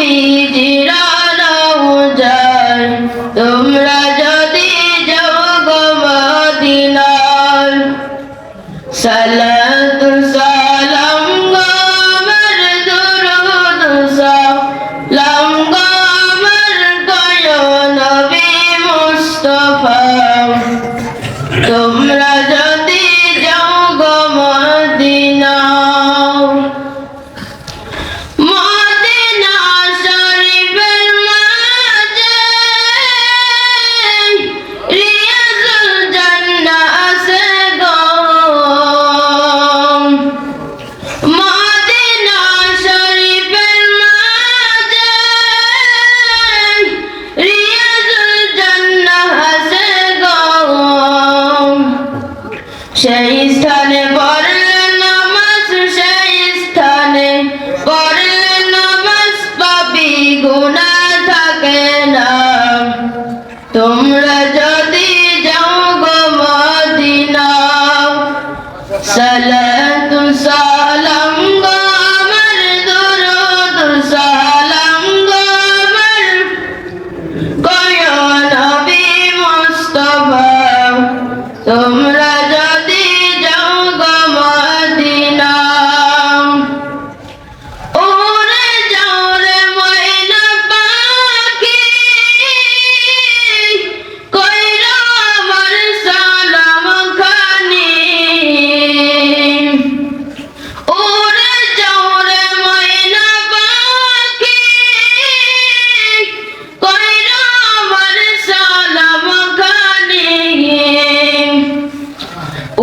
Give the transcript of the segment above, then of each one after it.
Me.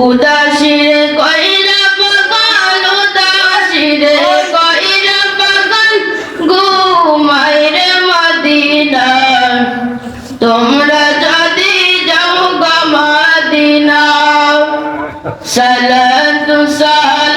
উদাসীর কইরা পাগান উদাসীর কইরা পাগান ঘুমাইরে Medina তোমরা যদি যাও গা মদিনা সালাতু সালাম